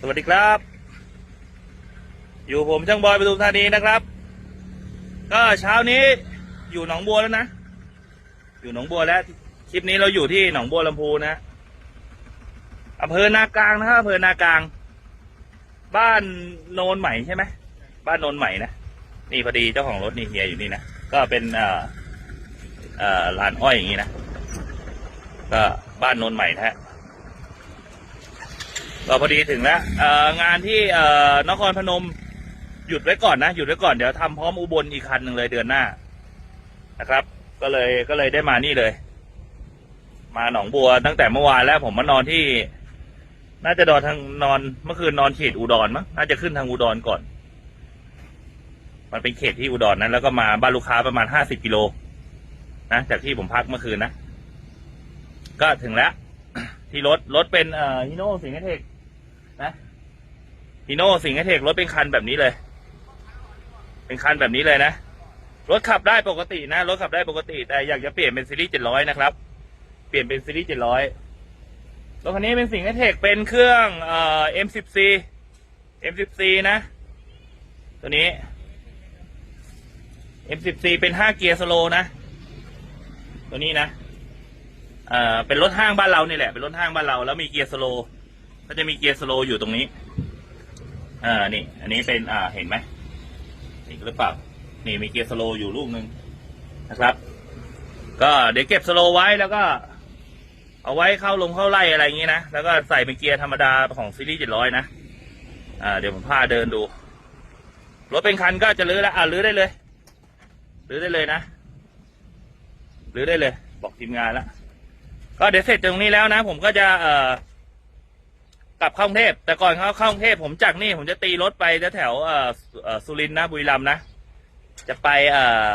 สวัสดีครับ อยู่ผมช่างบอยปทุมธานีนะครับ ก็เช้านี้อยู่หนองบัวแล้วนะ อยู่หนองบัวแล้ว คลิปนี้เราอยู่ที่หนองบัวลำพูนะอำเภอนากลางนะครับอำเภอนากลาง บ้านโนนใหม่ใช่ไหมบ้านโนนใหม่นะนี่พอดีเจ้าของรถนี่เฮียอยู่นี่นะก็เป็นเอ่อเอ่อลานอ้อยอย่างนี้นะก็บ้านโนนใหม่นะฮะ ก็พอดีถึงแล้วเอ่องานที่เอ่อนครพนม หยุดไว้ก่อนนะ หยุดไว้ก่อนเดี๋ยวทำพร้อมอุบลอีกคันหนึ่งเลยเดือนหน้านะครับ ก็เลยก็เลยได้มานี่เลย มาหนองบัวตั้งแต่เมื่อวานแล้ว ผมมานอนที่ น่าจะนอนทางนอนเมื่อคืนนอนเขตอุดรมั้งน่าจะขึ้นทางอุดรก่อน มันเป็นเขตที่อุดรนั้น แล้วก็มาบ้านลูกค้าประมาณห้าสิบกิโลนะจากที่ผมพักเมื่อคืนนะ ก็ถึงแล้ว ที่รถรถเป็นเอ่อฮิโน่สิงห์เทค นะฮิโน่สิงห์เทครถเป็นคันแบบนี้เลย เป็นคันแบบนี้เลยนะ รถขับได้ปกตินะ รถขับได้ปกติ แต่อยากจะเปลี่ยนเป็นซีรีส์เจ็ดร้อยนะครับ เปลี่ยนเป็นซีรีส์เจ็ดร้อยรถคันนี้เป็นสิงห์เทคเป็นเครื่องเอ่อ M10C M10C นะ ตัวนี้ M10C เป็นห้าเกียร์สโลนะ ตัวนี้นะ เอ่อ เป็นรถห้างบ้านเรานี่แหละ เป็นรถห้างบ้านเรา แล้วมีเกียร์สโล ก็จะมีเกียร์สโลว์อยู่ตรงนี้ อ่า นี่ อันนี้เป็น อ่า เห็นไหมเห็นหรือเปล่า นี่มีเกียร์สโลว์อยู่ลูกหนึ่งนะครับ ก็เดี๋ยวเก็บสโลว์ไว้แล้วก็ เอาไว้เข้าลงเข้าไล่อะไรอย่างงี้นะ แล้วก็ใส่เป็นเกียร์ธรรมดาของซีรีส์เจ็ดร้อยนะ อ่า เดี๋ยวผมพาเดินดู รถเป็นคันก็จะลื้อแล้ว อ่าลื้อได้เลย ลื้อได้เลยนะ ลื้อได้เลย บอกทีมงานแล้ว ก็เดี๋ยวเสร็จตรงนี้แล้วนะ ผมก็จะ เอ่อ กลับเข้ากรุงเทพแต่ก่อนเขาเข้ากรุงเทพผมจากนี่ผมจะตีรถไปแถวเอ่อเอ่อสุรินทร์นะบุรีรัมย์นะจะไปเอ่อ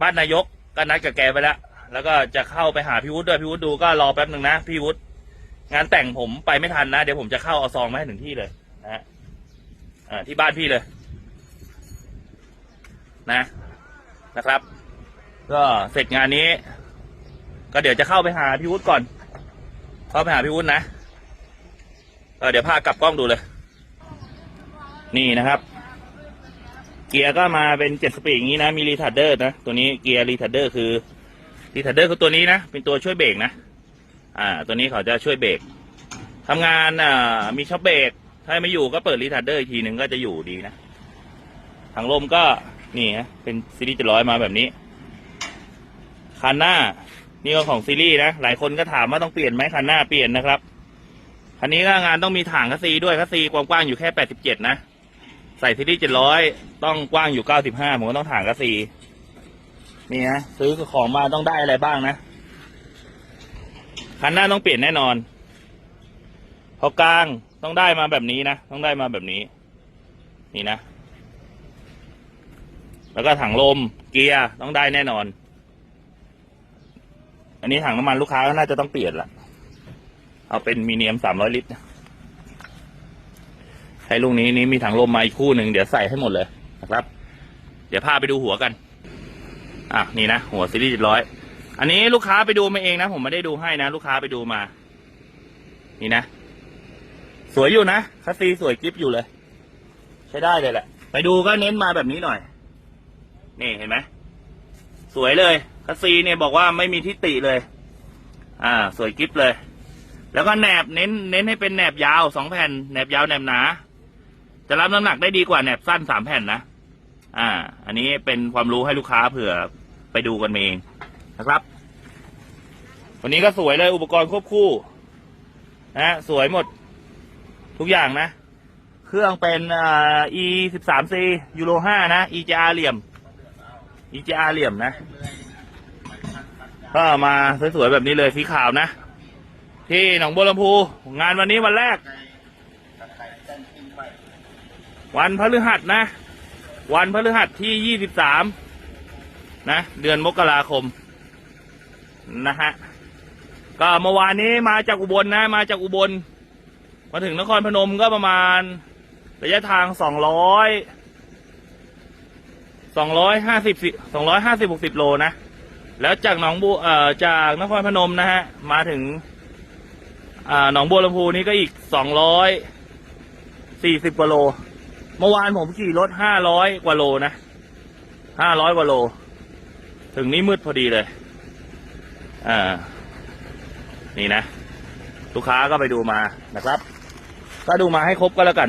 บ้านนายกก็นัดกับแกไปแล้วแล้วก็จะเข้าไปหาพี่วุฒิด้วยพี่วุฒิดูก็รอแป๊บหนึ่งนะพี่วุฒิงานแต่งผมไปไม่ทันนะเดี๋ยวผมจะเข้าเอาซองมาให้ถึงที่เลยนะฮะอ่าที่บ้านพี่เลย นะ นะครับ ก็เสร็จงานนี้ ก็เดี๋ยวจะเข้าไปหาพี่วุฒิก่อน เข้าไปหาพี่วุฒินะ ก็เดี๋ยวพากลับกล้องดูเลย นี่นะครับ เกียร์ก็มาเป็นเจ็ดสปีดอย่างนี้นะ มีรีทาร์เดอร์นะ ตัวนี้เกียร์รีทาร์เดอร์คือรีทาร์เดอร์คือตัวนี้นะ เป็นตัวช่วยเบรกนะ อ่า ตัวนี้เขาจะช่วยเบรกทำงานอ่ามีช็อคเบรกถ้าไม่อยู่ก็เปิดรีทาร์เดอร์อีกทีหนึ่งก็จะอยู่ดีนะถังลมก็นี่ฮะเป็นซีรีส์เจ็ดร้อยมาแบบนี้คันหน้า นี่ก็ของซีรีส์นะ หลายคนก็ถามว่าต้องเปลี่ยนไหมคันหน้าเปลี่ยนนะครับ คันนี้ก็งานต้องมีถังคัสซีด้วยคัสซีกว้างๆอยู่แค่87นะ ใส่ซีรีส์700ต้องกว้างอยู่95ผมก็ต้องถังคัสซีนี่นะซื้อของมาต้องได้อะไรบ้างนะคันหน้าต้องเปลี่ยนแน่นอนพอกลางต้องได้มาแบบนี้นะต้องได้มาแบบนี้ นี่นะ แล้วก็ถังลมเกียร์ต้องได้แน่นอน อันนี้ถังน้ำมันลูกค้าก็น่าจะต้องเปลี่ยนละ เอาเป็นมีเนียมสามร้อยลิตรใช้ลูกนี้นี้มีถังลมมาอีกคู่หนึ่งเดี๋ยวใส่ให้หมดเลยนะครับ เดี๋ยวพาไปดูหัวกัน อะนี่นะหัวซีรีส์เจ็ดร้อยอันนี้ลูกค้าไปดูมาเองนะ ผมไม่ได้ดูให้นะ ลูกค้าไปดูมา นี่นะ สวยอยู่นะคัสซีสวยกริปอยู่เลย ใช้ได้เลยแหละ ไปดูก็เน้นมาแบบนี้หน่อย นี่เห็นไหมสวยเลยคัสซีเนี่ยบอกว่าไม่มีทิฏฐิเลย อ่า สวยกิฟเลย แล้วก็แหนบเน้นเน้นให้เป็นแหนบยาวสองแผ่นแหนบยาวแหนบหนา จะรับน้ำหนักได้ดีกว่าแหนบสั้นสามแผ่นนะ อ่า อันนี้เป็นความรู้ให้ลูกค้าเผื่อไปดูกันเองนะครับ วันนี้ก็สวยเลยอุปกรณ์ควบคู่ นะสวยหมด ทุกอย่างนะ เครื่องเป็นอ่า e สิบสาม c ยูโรห้านะ EGR เหลี่ยม EGR เหลี่ยมนะก็มาสวยๆแบบนี้เลยสีขาวนะ ที่หนองบัวลำพู งานวันนี้วันแรก วันพฤหัสนะ วันพฤหัสที่ยี่สิบสามนะ เดือนมกราคม นะฮะ ก็เมื่อวานนี้มาจากอุบลนะ มาจากอุบล มาถึงนครพนมก็ประมาณ ระยะทางสองร้อยสองร้อยห้าสิบสองร้อยห้าสิบหกสิบโลนะ แล้วจากหนองบัวเอ่อจากนครพนมนะฮะ มาถึง อ่าหนองบัวลำพูนี่ก็อีกสองร้อยสี่สิบกว่าโล เมื่อวานผมขี่รถห้าร้อยกว่าโลนะห้าร้อยกว่าโล ถึงนี่มืดพอดีเลย อ่า นี่นะ ลูกค้าก็ไปดูมานะครับ ก็ดูมาให้ครบก็แล้วกัน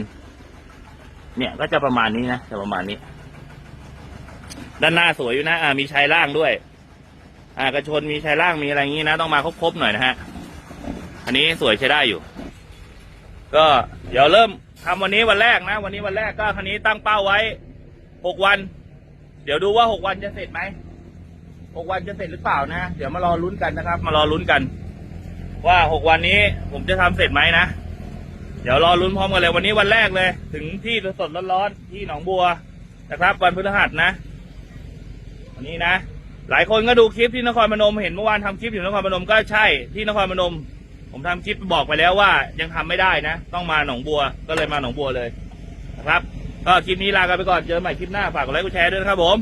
เนี่ยก็จะประมาณนี้นะ จะประมาณนี้ ด้านหน้าสวยอยู่นะ อ่า มีชายล่างด้วย อ่ากระชนมีชายล่างมีอะไรอย่างนี้นะ ต้องมาครบๆหน่อยนะฮะ อันนี้สวยใช้ได้อยู่ ก็เดี๋ยวเริ่มทำวันนี้วันแรกนะ วันนี้วันแรกก็คันนี้ตั้งเป้าไว้หกวัน เดี๋ยวดูว่าหกวันจะเสร็จไหมหกวันจะเสร็จหรือเปล่านะ เดี๋ยวมารอลุ้นกันนะครับ มารอลุ้นกัน ว่าหกวันนี้ผมจะทำเสร็จไหมนะ เดี๋ยวรอลุ้นพร้อมกันเลยวันนี้วันแรกเลย ถึงที่สดร้อนๆที่หนองบัวนะครับ วันพฤหัสนะวันนี้นะ หลายคนก็ดูคลิปที่นครพนมเห็นเมื่อวานทำคลิปอยู่นครพนมก็ใช่ที่นครพนม ผมทำคลิปบอกไปแล้วว่ายังทำไม่ได้นะ ต้องมาหนองบัวก็เลยมาหนองบัวเลยนะครับก็คลิปนี้ลากันไปก่อนเจอกันใหม่คลิปหน้าฝากกดไลค์กดแชร์ด้วยนะครับผม